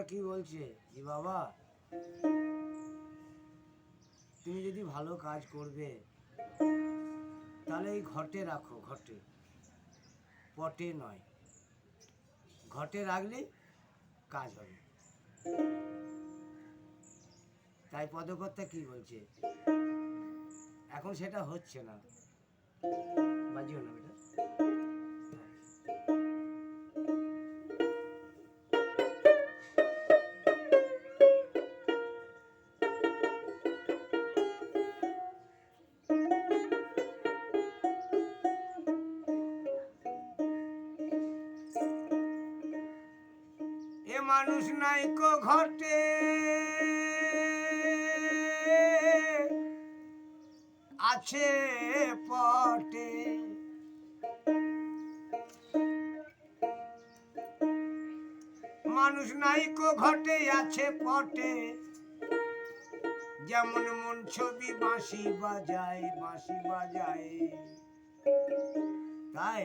পদকর্তা কি বলছে? যে বাবা। তুমি যদি ভালো কাজ করবে, তাহলে এই ঘটে রাখো ঘটে পটে নয়। ঘটে রাখলে কাজ হবে। তাই পদকর্তা কি বলছে? এখন সেটা হচ্ছে না। বাজিও না বেটা। মানুষ নাই কো ঘটে। আছে পটে। মানুষ নাই কো ঘটে, আছে পটে। যেমন মন ছবি বাঁশি বাজায় বাঁশি বাজায়। তাই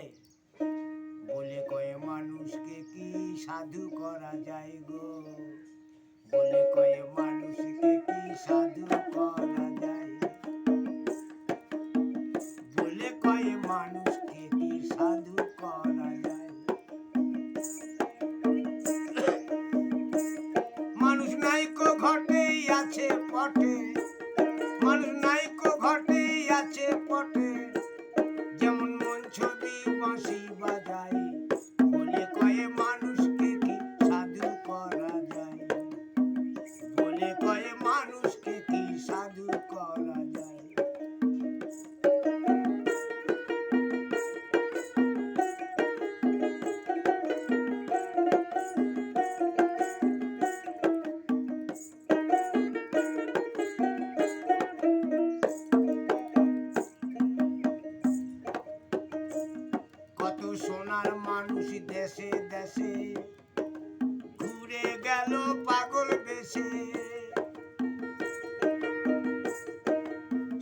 বলে কয়ে, মানুষকে কি সাধু করা যায় গো? বলে কয়ে, মানুষকে কি সাধু করা যায়? বলে কয়ে, মানুষকে কি সাধু করা যায়? মানুষ নাইকো ঘটেই আছে পটে। মানুষ নাইকো ঘটেই আছে পটে। যেমন মন ছবি বাঁশি সোনার মানুষ দেশে দেশে। ঘুরে গেল পাগল বেশে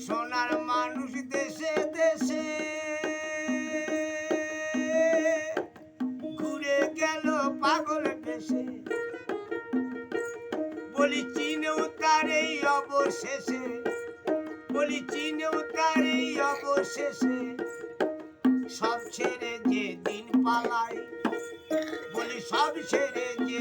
সোনার মানুষ দেশে দেশে। ঘুরে গেল পাগল বেশে বলি, চিনেও তার এই অবশেষে। বলি, চিনেও তার এই অবশেষে। সব ছেড়ে পালাই বলি সব ছেড়ে যে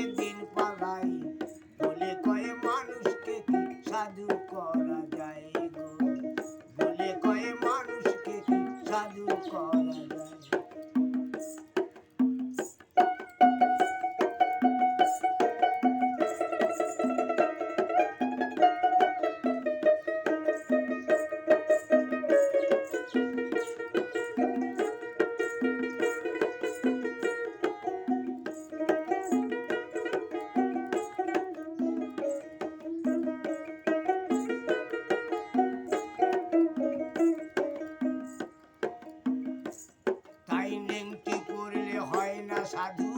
সাধু,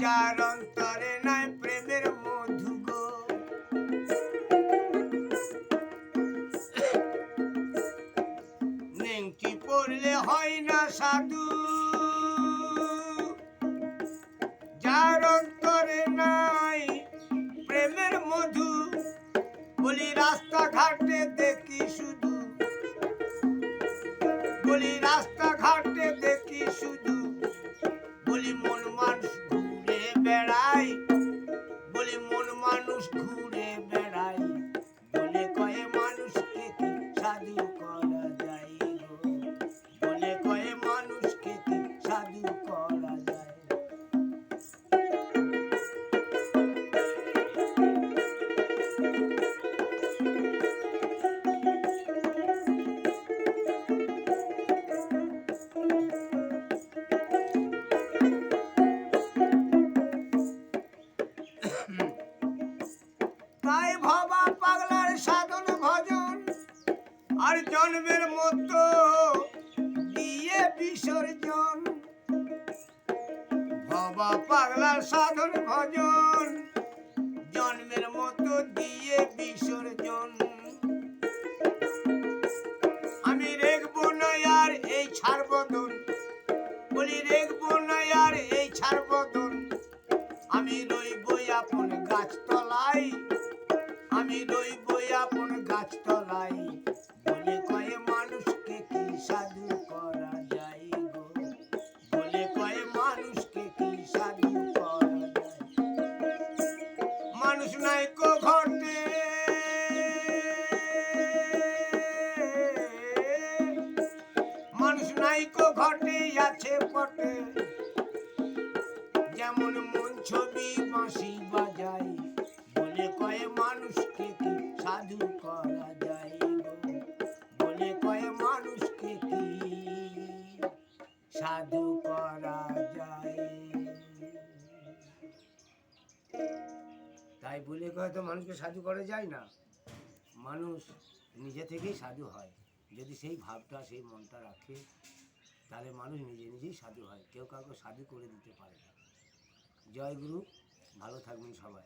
যার অন্তরে নাই প্রেমের মধু গো। নেংটি পড়লে হয় না সাধু, যার অন্তরে নাই প্রেমের মধু। বলি, রাস্তাঘাটে মানুষ পূর্বের মতো দিয়ে বিসর্জন। বাবা পাগলা সাধন ভজন জন্মের মতো দিয়ে বিসর্জন। আমি রেখবো না আর এই ছাড়বদন, বলি রেখবো না আর এই ছাড়বদন। আমি রইব আপন গাছতলায়, আমি রইব আপন গাছতলায়। মানুষ নাই কো মানুষ নাই কো ঘটে যেমন সাধু করা যায়। তাই বলে কয়ে তো মানুষকে সাধু করা যায় না? মানুষ নিজে থেকেই সাধু হয়। যদি সেই ভাবটা, সেই মনটা রাখে, তাহলে মানুষ নিজে নিজেই সাধু হয়। কেউ কাউকে সাধু করে দিতে পারে না। জয় গুরু, ভালো থাকবেন সবাই।